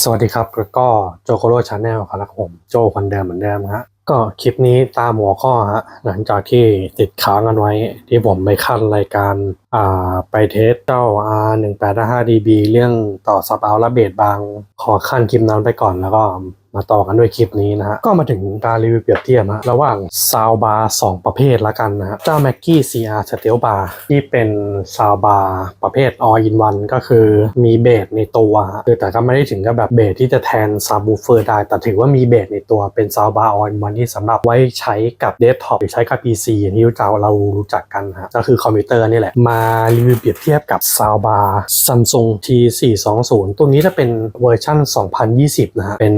สวัสดีครับก็โจโคโรชาแนลครับผมโจคนเดิมเหมือนเดิมฮะก็คลิปนี้ตามหัวข้อฮะหลังจากที่ติดค้างกันไว้ ที่ผมไปขั้นรายการอ่าไปเทสเจ้า R 1 8 5 DB เรื่องต่อซับเอาและเบสบาง ขอขั้นคลิปนั้นไปก่อนแล้วก็ มาต่อกันด้วยคลิปนี้นะฮะก็มาถึงการรีวิวเปรียบเทียบฮะระหว่างซาวบาร์สองประเภทละกันนะฮะเจ้า m a c k i e CR Steel Bar ที่เป็นซาวบาร์ประเภท All in One ก็คือมีเบสในตัวคือแต่ก็ไม่ได้ถึงกับแบบเบสที่จะแทนซาบูเฟอร์ได้ แต่ถือว่ามีเบสในตัวเป็นซาวบาร์ All in One ที่สำหรับไว้ใช้กับเดสก์ท็อปหรือใช้กับ PC อย่างที่เราเรารู้จักกันฮะก็คือคอมพิวเตอร์นี่แหละมารีวิวเปรียบเทียบกับซาวบาร์ Samsung T420 ตัวนี้จะเป็นเวอร์ชัน2020 นะฮะเป็น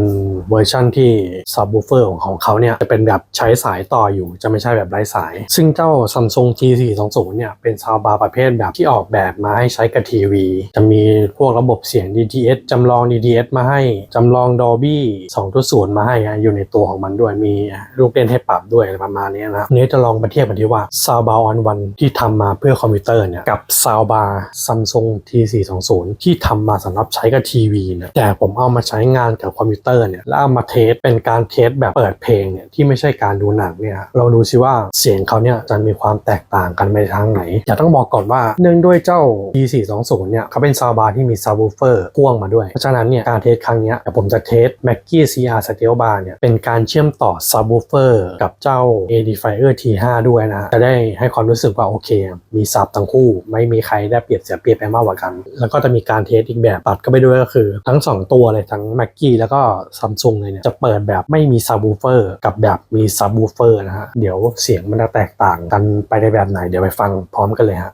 เวอร์ชันที่ซับ w ูเฟอร์ของของเขาเนี่ยจะเป็นแบบใช้สายต่ออยู่จะไม่ใช่แบบไร้สาย ซึ่งเจ้า Samsung T420 เนี่ยเป็นซาวบาร์ประเภทแบบที่ออกแบบมาให้ใช้กับทีวี จะมีพวกระบบเสียง DTS จำลอง DTS มาให้ จำลอง Dolby 2.0 มาให้อยู่ในตัวของมันด้วยมีลูกเล่นให้ปรับด้วยประมาณนี้นะครับวันนี้จะลองมาเทียบกันที่ว่า Soundbar on One ที่ทำมาเพื่อคอมพิวเตอร์เนี่ยกับ Soundbar Samsung T420 ที่ทำมาสำหรับใช้กับทีวีเนี่ยแต่ผมเอามาใช้งานกับคอมพิวเตอร์เนี่ยแล้วเอามาเทสเป็นการเทสแบบเปิดเพลงเนี่ยที่ไม่ใช่การดูหนังเนี่ยเราดูซิว่าเสียงเขาเนี่ยจะมีความแตกต่างกันไปทางไหนอยากต้องบอกก่อนว่าเนื่องด้วยเจ้า T420 เนี่ยเขาเป็นซาวบาร์ที่มีซับวูเฟอร์พ่วงมาด้วย เพราะฉะนั้นเนี่ยการเทสครั้งเนี้ยเดี๋ยวผมจะเทส m a c k i e CR Stereo Bar เนี่ยเป็นการเชื่อมต่อซับวูเฟอร์กับเจ้า Edifier T5 ด้วยนะ จะได้ให้ความรู้สึกว่าโอเค มีซับทั้งคู่ ไม่มีใครได้เปรียบเสียเปรียบไปมากกว่ากัน แล้วก็จะมีการเทสอีกแบบตัดก็ไปด้วยก็คือ ทั้ง 2 ตัวเลยทั้ง m a c k i e แล้วก็ Samsung เลยเนี่ยจะเปิดแบบไม่มีซับวูเฟอร์กับแบบมีซับวูเฟอร์นะฮะเดี๋ยวเสียงมันจะแตกต่างกันไปในแบบไหนเดี๋ยวไปฟังพร้อมกันเลยฮะ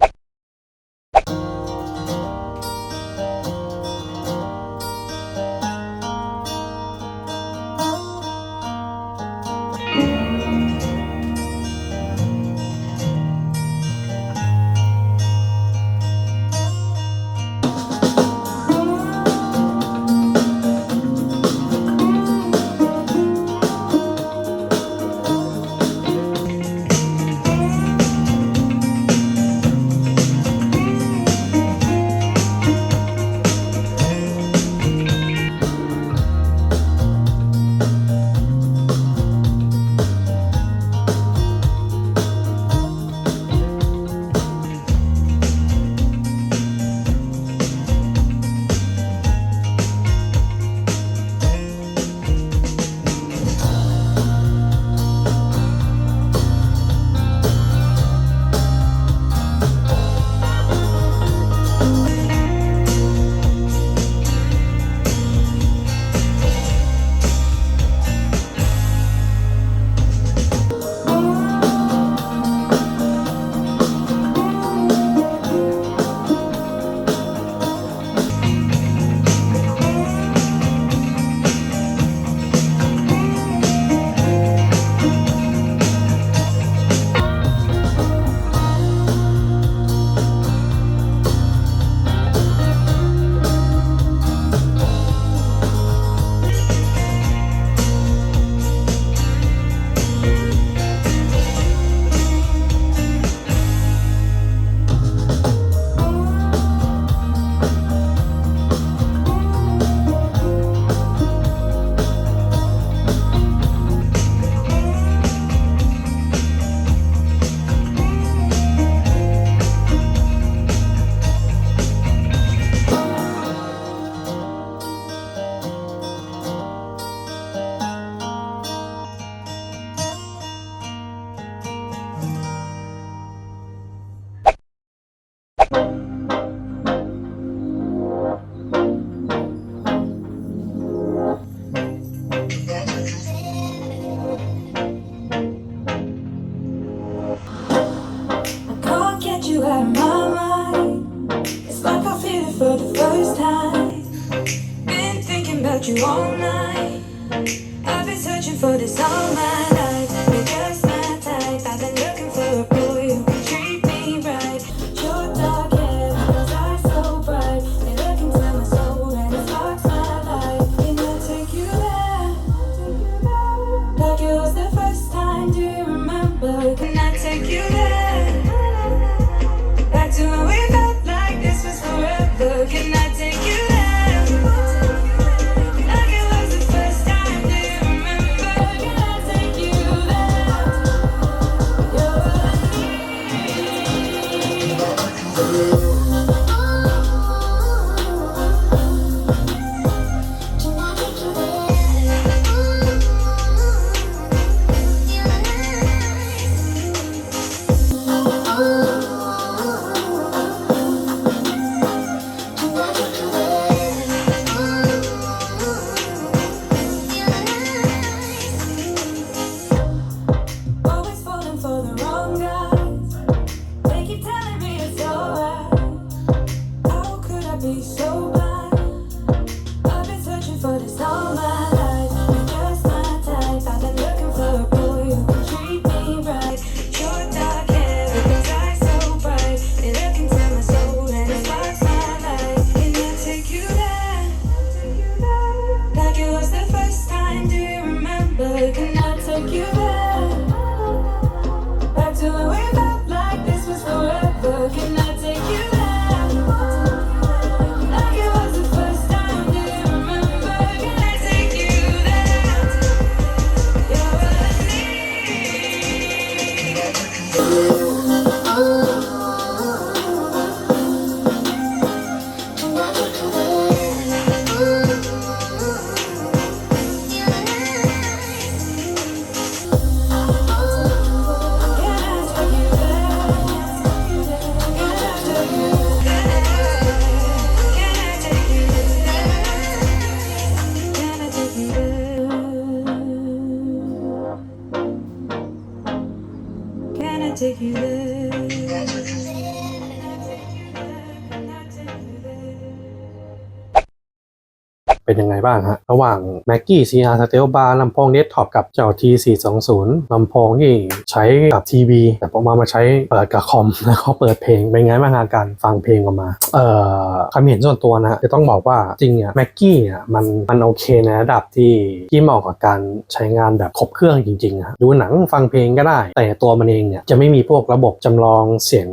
เป็นยังไงบ้างฮะ ระหว่าง m a c กี้ CR s t e l Bar ลำโพงเดสก์ท็อปกับเจ้า T420 ลำโพงที่ใช้กับทีวีแต่พอมามาใช้เปิดกับคอมแล้วก็เปิดเพลงเป็นไงบ้างอาการฟังเพลงออกมา เอ่อความเห็นส่วนตัวนะจะต้องบอกว่าจริงเนี่ยแม็กกี้เนี่ยมันมันโอเคในระดับที่ที่เหมาะกับการใช้งานแบบครบเครื่องจริงๆอะดูหนังฟังเพลงก็ได้ แต่ตัวมันเองเนี่ยจะไม่มีพวกระบบจำลองเสียง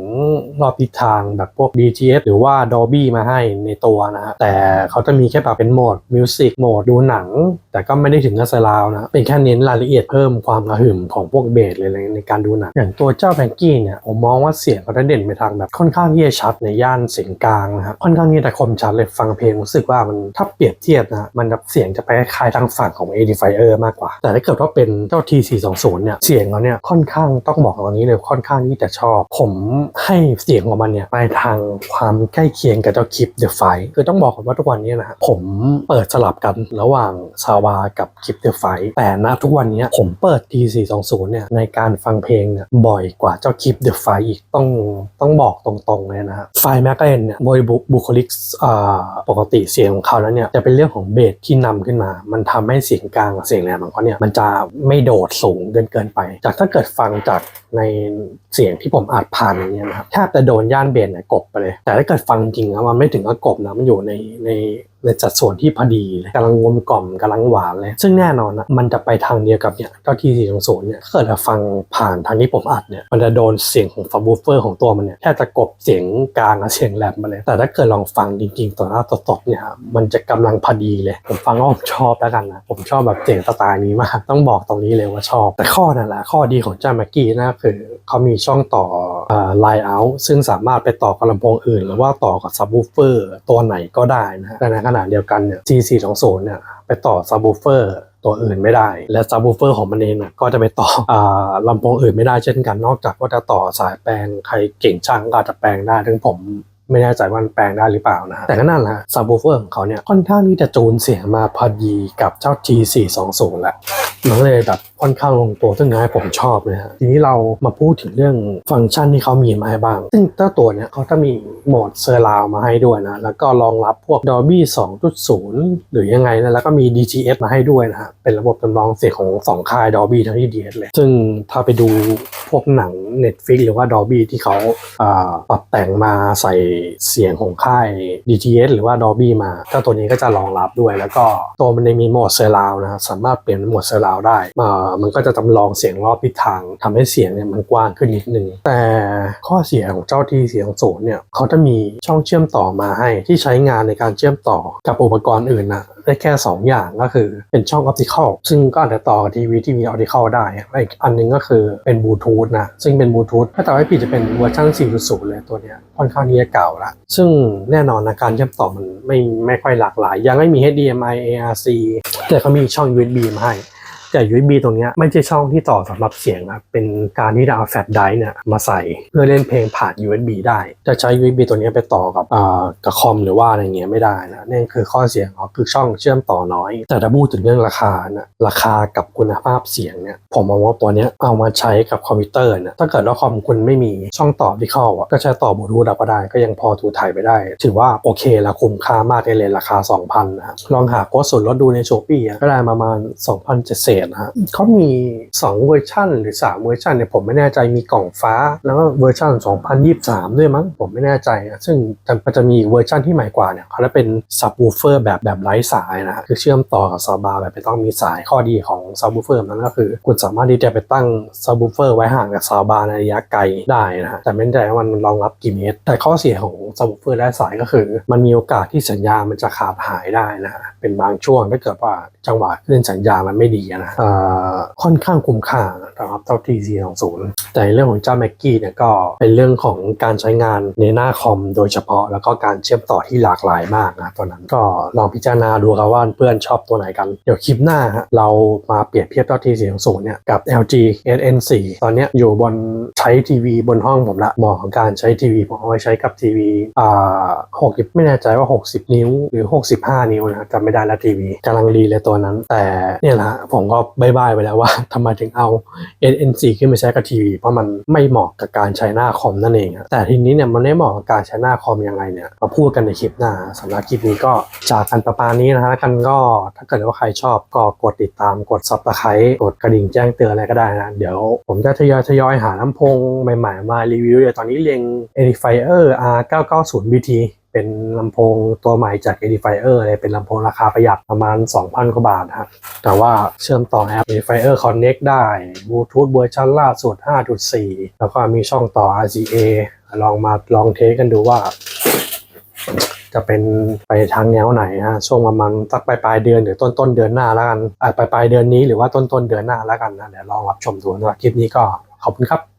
รอบทิศทางแบบพวก DTS หรือว่า Dolby มาให้ในตัวนะฮะแต่เขาจะมีแค่แบบเป็นโหมดมิวสิกโหมดดูหนัง แต่ก็ไม่ได้ถึงกับสลาวนะ เป็นแค่เน้นรายละเอียดเพิ่มความกระหึ่มของพวกเบสเลยในการดูหนัง อย่างตัวเจ้าแบงกี้เนี่ยผมมองว่าเสียงเขาจะเด่นไปทางแบบค่อนข้างที่จะชัดในย่านเสียงกลางนะครับค่อนข้างที่จะคมชัดเลยฟังเพลงรู้สึกว่ามันถ้าเปรียบเทียบนะมันเสียงจะไปคล้ายทางฝั่งของ Edifier มากกว่า แต่ถ้าเกิดว่าเป็นเจ้า T420 เนี่ยเสียงเขาเนี่ยค่อนข้างต้องบอกตรงนี้เลยค่อนข้างที่จะชอบ ผมให้เสียงของมันเนี่ยไปทางความใกล้เคียงกับเจ้าคลิป The f i คือต้องบอกก่อนว่าทุกวันนี้นะฮะผมเปิดสลับกันระหว่างซาวากับคลิป The f i แต่ณทุกวันนี้ผมเปิด T420 เนี่ยในการฟังเพลงเนี่ยบ่อยกว่าเจ้าคลิป The f i อีกต้องต้องบอกตรงๆเลยนะฮะไฟแม็กเอนเนี่ยโดยบุบุคลิกปกติเสียงของเขาแล้วเนี่ยจะเป็นเรื่องของเบสที่นำขึ้นมา มันทำให้เสียงกลางกับเสียงแหลมของเขาเนี่ยมันจะไม่โดดสูงเกินเกินไป จากถ้าเกิดฟังจากในเสียงที่ผมอัดผ่านอย่างเงี้ยนะครับแทบจะโดนย่านเบสเนี่ยกบไปเลย แต่ถ้าเกิดฟังจริงๆนะมันไม่ถึงกับกบนะมันอยู่ในใน ในสัดส่วนที่พอดีเลยกำลังกลมกล่อมกำลังหวานเลย ซึ่งแน่นอนนะมันจะไปทางเดียวกับเนี่ยเจ้าที่สี่งศูนย์เนี่ยถ้าเกิดฟังผ่านทางที่ผมอัดเนี่ยมันจะโดนเสียงของฟับบูเฟอร์ของตัวมันเนี่ยแทบจะกบเสียงกลางกับเสียงแหลมมาเลย แต่ถ้าเกิดลองฟังจริงๆต่อหน้าสดๆเนี่ยมันจะกำลังพอดีเลย ผมฟังแล้วผมชอบแล้วกันนะผมชอบแบบเสียงสไตล์นี้มากต้องบอกตรงนี้เลยว่าชอบ แต่ข้อนั่นแหละข้อดีของเจ้าแม็กกี้นะคือเขามีช่องต่อไลน์เอาซึ่งสามารถไปต่อกับลำโพงอื่น หรือว่าต่อกับซับวูเฟอร์ตัวไหนก็ได้นะฮะในขณะเดียวกันเนี่ย G420 เนี่ยไปต่อซับวูเฟอร์ตัวอื่นไม่ได้ และซับวูเฟอร์ของมันเองน่ะก็จะไปต่ออลำโพงอื่นไม่ได้เช่นกัน นอกจากว่าจะต่อสายแปลงใครเก่งช่างก็อาจจะแปลงได้ถึงผมไม่แน่ใจว่าแปลงได้หรือเปล่านะฮะแต่ก็นั่นแหละซับวูเฟอร์ของเขาเนี่ยค่อนข้างที่จะจูนเสียงมาพอดีกับเจ้า G420 แหละมันเลยแบบค่อนข้างลงตัวซึ่งให้ผมชอบเลยฮะทีนี้เรามาพูดถึงเรื่องฟังก์ชันที่เขามีมาให้บ้าง ซึ่งเจ้าตัวเนี่ยเขาจะมีโหมดเซอร์ราวมาให้ด้วยนะ แล้วก็รองรับพวก Dolby 2.0 หรือยังไงนะ แล้วก็มี DTS มาให้ด้วยนะฮะ เป็นระบบจำลองเสียงของสองค่าย Dolby ทั้ง DTS เลย ซึ่งถ้าไปดูพวกหนัง Netflix หรือว่า Dolby ที่เขาปรับแต่งมาใส่เสียงของค่าย DTS หรือว่า Dolby มาเจ้าตัวนี้ก็จะรองรับด้วย แล้วก็ตัวมันยังมีโหมดเซอร์ราวนะฮะสามารถเปลี่ยนเป็นโหมดเซอร์ราวได้อ่ามันก็จะจำลองเสียงรอบทิศทางทำให้เสียงเนี่ยมันกว้างขึ้นนิดนึง แต่ข้อเสียของเจ้าที่เสียงศูนเนี่ยเขาจะมีช่องเชื่อมต่อมาให้ที่ใช้งานในการเชื่อมต่อกับอุปกรณ์อื่นนะได้แค่ 2 อย่างก็คือเป็นช่องออปติคอลซึ่งก็อาจจะต่อกับทีวีที่มีออปติคอลได้อีกอันหนึงก็คือเป็นบลูทูธนะซึ่งเป็นบลูทูธถ้าจำไม่ผิดจะเป็นเวอร์ชัน4.0 เลยตัวเนี้ยค่อนข้างที่จะเก่าละซึ่งแน่นอนนะการเชื่อมต่อมันไม่ไม่ค่อยหลากหลาย ยังไม่มี HDMI ARC แต่เขามีช่อง USB มาให้ แต่ USB ตรงนี้ไม่ใช่ช่องที่ต่อสำหรับเสียงนะเป็นการที่จะเอาแฟลชไดร์เนี่ยมาใส่เพื่อเล่นเพลงผ่าน USB ได้ จะใช้ USB ตัวนี้ไปต่อกับอ่ากับคอมหรือว่าอะไรเงี้ยไม่ได้นะนั่คือข้อเสียของเขาคือช่องเชื่อมต่อน้อย แต่ถ้าพูดถึงเรื่องราคานะราคากับคุณภาพเสียงเนี่ยผมมองว่าตัวนี้เอามาใช้กับคอมพิวเตอร์เนี่ยถ้าเกิดว่าคอมคุณไม่มีช่องต่อที่เข้าอะก็ใช้ต่อบลูทูธเอาก็ได้ก็ยังพอถูถ่ายไปได้ ถือว่าโอเคและคุ้มค่ามากเลนราคา 2,000นะครับลองหาโค้ดส่วนลดดูในช้อปปี้ก็ได้ประมาณ2,000เศษนะฮะเขามี 2 เวอร์ชันหรือ 3 เวอร์ชันเนี่ยผมไม่แน่ใจมีกล่องฟ้า แล้วก็เวอร์ชัน 2023 ด้วยมั้งผมไม่แน่ใจนะซึ่งมันจะมีเวอร์ชันที่ใหม่กว่าเนี่ยเขาจะเป็นซับวูเฟอร์แบบแบบไร้สายนะฮะคือเชื่อมต่อกับซาวบาแบบไม่ต้องมีสายข้อดีของซับวูเฟอร์นั้นก็คือ คุณสามารถที่จะไปตั้งซับวูเฟอร์ไว้ห่างจากซาวบาในระยะไกลได้นะฮะแต่ไม่แน่ใจว่ามันรองรับกี่เมตร แต่ข้อเสียของซับวูเฟอร์ไร้สายก็คือ มันมีโอกาสที่สัญญาณมันจะขาดหายได้นะฮะเป็นบางช่วงถ้าเกิดว่าจังหวะคลื่นสัญญาณมันไม่ดีนะค่อนข้างคุ้มค่านะครับเจ้า T420 แต่เรื่องของเจ้าแม็กกี้เนี่ยก็เป็นเรื่องของการใช้งานในหน้าคอมโดยเฉพาะแล้วก็การเชื่อมต่อที่หลากหลายมากนะตัวนั้นก็ลองพิจารณาดูครับว่าเพื่อนชอบตัวไหนกัน เดี๋ยวคลิปหน้าเรามาเปรียบเทียบเจ้า T420 เนี่ยกับ LG SN4 ตอนนี้อยู่บนใช้ทีวีบนห้องผมละเหมาะของการใช้ทีวีผมเอาไว้ใช้กับทีวีอ่า60ไม่แน่ใจว่า 60 นิ้วหรือ 65 นิ้วนะจำไม่ได้แล้วทีวีกำลังดีเลยตัวนั้น แต่เนี่ยแหละฮะผมก็ก็บายบายไปแล้วว่าทำไมถึงเอา NNC ขึ้นมาใช้กับทีวีเพราะมันไม่เหมาะกับการใช้หน้าคอมนั่นเองแต่ทีนี้เนี่ยมันไม่เหมาะกับการใช้หน้าคอมยังไงเนี่ยมาพูดกันในคลิปหน้าสำหรับคลิปนี้ก็จากกันประมาณนี้นะฮะแล้วกันก็ถ้าเกิดว่าใครชอบก็กดติดตามกด subscribe กดกระดิ่งแจ้งเตือนอะไรก็ได้นะเดี๋ยวผมจะทยอยทยอยหาลำโพงใหม่ๆมารีวิวเดี๋ยวตอนนี้เรียง Edifier R990 BT เป็นลำโพงตัวใหม่จาก Edifier เลยเป็นลำโพงราคาประหยัดประมาณ 2,000 กว่าบาทฮะแต่ว่าเชื่อมต่อแอป Edifier Connect ได้ Bluetooth เวอร์ชันล่าสุด 5.4 แล้วก็มีช่องต่อ RCA ลองมาลองเทสกันดูว่า จะเป็นไปทางแนวไหนฮะช่วงประมาณสักปลายปลายเดือนหรือต้นต้นเดือนหน้าแล้วกันอ่าปลายปลายเดือนนี้หรือว่าต้นต้นเดือนหน้าแล้วกันนะเดี๋ยวลองรับชมดูนะคลิปนี้ก็ขอบคุณครับ